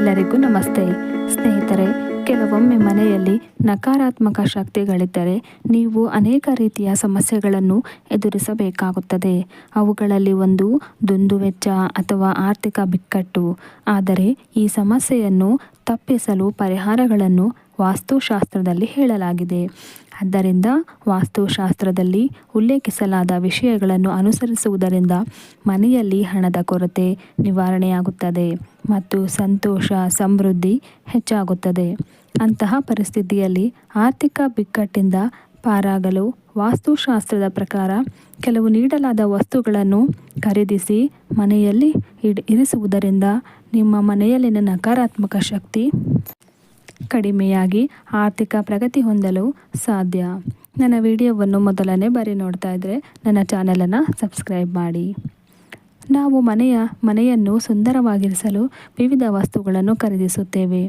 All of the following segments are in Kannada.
ಎಲ್ಲರಿಗೂ ನಮಸ್ತೆ. ಸ್ನೇಹಿತರೆ, ಕೆಲವೊಮ್ಮೆ ಮನೆಯಲ್ಲಿ ನಕಾರಾತ್ಮಕ ಶಕ್ತಿಗಳಿದ್ದರೆ ನೀವು ಅನೇಕ ರೀತಿಯ ಸಮಸ್ಯೆಗಳನ್ನು ಎದುರಿಸಬೇಕಾಗುತ್ತದೆ. ಅವುಗಳಲ್ಲಿ ಒಂದು ದುಂದುವೆಚ್ಚ ಅಥವಾ ಆರ್ಥಿಕ ಬಿಕ್ಕಟ್ಟು. ಆದರೆ ಈ ಸಮಸ್ಯೆಯನ್ನು ತಪ್ಪಿಸಲು ಪರಿಹಾರಗಳನ್ನು ವಾಸ್ತುಶಾಸ್ತ್ರದಲ್ಲಿ ಹೇಳಲಾಗಿದೆ. ಆದ್ದರಿಂದ ವಾಸ್ತುಶಾಸ್ತ್ರದಲ್ಲಿ ಉಲ್ಲೇಖಿಸಲಾದ ವಿಷಯಗಳನ್ನು ಅನುಸರಿಸುವುದರಿಂದ ಮನೆಯಲ್ಲಿ ಹಣದ ಕೊರತೆ ನಿವಾರಣೆಯಾಗುತ್ತದೆ ಮತ್ತು ಸಂತೋಷ, ಸಮೃದ್ಧಿ ಹೆಚ್ಚಾಗುತ್ತದೆ. ಅಂತಹ ಪರಿಸ್ಥಿತಿಯಲ್ಲಿ ಆರ್ಥಿಕ ಬಿಕ್ಕಟ್ಟಿಂದ ಪಾರಾಗಲು ವಾಸ್ತುಶಾಸ್ತ್ರದ ಪ್ರಕಾರ ಕೆಲವು ನೀಡಲಾದ ವಸ್ತುಗಳನ್ನು ಖರೀದಿಸಿ ಮನೆಯಲ್ಲಿ ಇಡ್, ಇರಿಸುವುದರಿಂದ ನಿಮ್ಮ ಮನೆಯಲ್ಲಿನ ನಕಾರಾತ್ಮಕ ಶಕ್ತಿ ಕಡಿಮೆಯಾಗಿ ಆರ್ಥಿಕ ಪ್ರಗತಿ ಹೊಂದಲು ಸಾಧ್ಯ. ನನ್ನ ವಿಡಿಯೋವನ್ನು ಮೊದಲನೇ ಬಾರಿ ನೋಡ್ತಾ ಇದ್ದರೆ ನನ್ನ ಚಾನಲನ್ನು ಸಬ್ಸ್ಕ್ರೈಬ್ ಮಾಡಿ. ನಾವು ಮನೆಯ, ಮನೆಯನ್ನು ಸುಂದರವಾಗಿರಿಸಲು ವಿವಿಧ ವಸ್ತುಗಳನ್ನು ಖರೀದಿಸುತ್ತೇವೆ.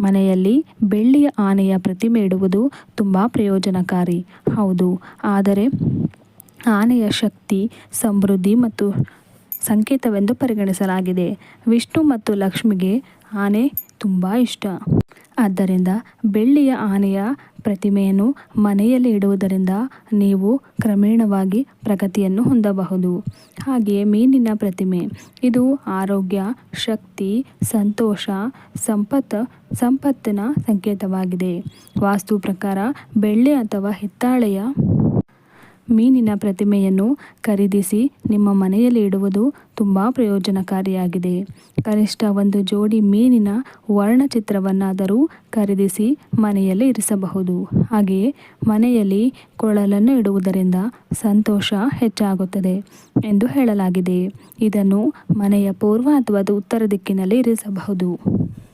ಮನೆಯಲ್ಲಿ ಬೆಳ್ಳಿಯ ಆನೆಯ ಪ್ರತಿಮೆ ಇಡುವುದು ತುಂಬ ಪ್ರಯೋಜನಕಾರಿ. ಹೌದು, ಆದರೆ ಆನೆಯ ಶಕ್ತಿ, ಸಮೃದ್ಧಿ ಮತ್ತು ಸಂಕೇತವೆಂದು ಪರಿಗಣಿಸಲಾಗಿದೆ. ವಿಷ್ಣು ಮತ್ತು ಲಕ್ಷ್ಮಿಗೆ ಆನೆ ತುಂಬ ಇಷ್ಟ. ಆದ್ದರಿಂದ ಬೆಳ್ಳಿಯ ಆನೆಯ ಪ್ರತಿಮೆಯನ್ನು ಮನೆಯಲ್ಲಿ ಇಡುವುದರಿಂದ ನೀವು ಕ್ರಮೇಣವಾಗಿ ಪ್ರಗತಿಯನ್ನು ಹೊಂದಬಹುದು. ಹಾಗೆಯೇ ಮೀನಿನ ಪ್ರತಿಮೆ. ಇದು ಆರೋಗ್ಯ, ಶಕ್ತಿ, ಸಂತೋಷ ಸಂಪತ್ತು ಸಂಪತ್ತಿನ ಸಂಕೇತವಾಗಿದೆ. ವಾಸ್ತು ಪ್ರಕಾರ ಬೆಳ್ಳಿ ಅಥವಾ ಹಿತ್ತಾಳೆಯ ಮೀನಿನ ಪ್ರತಿಮೆಯನ್ನು ಖರೀದಿಸಿ ನಿಮ್ಮ ಮನೆಯಲ್ಲಿ ಇಡುವುದು ತುಂಬ ಪ್ರಯೋಜನಕಾರಿಯಾಗಿದೆ. ಕನಿಷ್ಠ ಒಂದು ಜೋಡಿ ಮೀನಿನ ವರ್ಣಚಿತ್ರವನ್ನಾದರೂ ಖರೀದಿಸಿ ಮನೆಯಲ್ಲಿ ಇರಿಸಬಹುದು. ಹಾಗೆಯೇ ಮನೆಯಲ್ಲಿ ಕೊಳಲನ್ನು ಇಡುವುದರಿಂದ ಸಂತೋಷ ಹೆಚ್ಚಾಗುತ್ತದೆ ಎಂದು ಹೇಳಲಾಗಿದೆ. ಇದನ್ನು ಮನೆಯ ಪೂರ್ವ ಅಥವಾ ಉತ್ತರ ದಿಕ್ಕಿನಲ್ಲಿ ಇರಿಸಬಹುದು.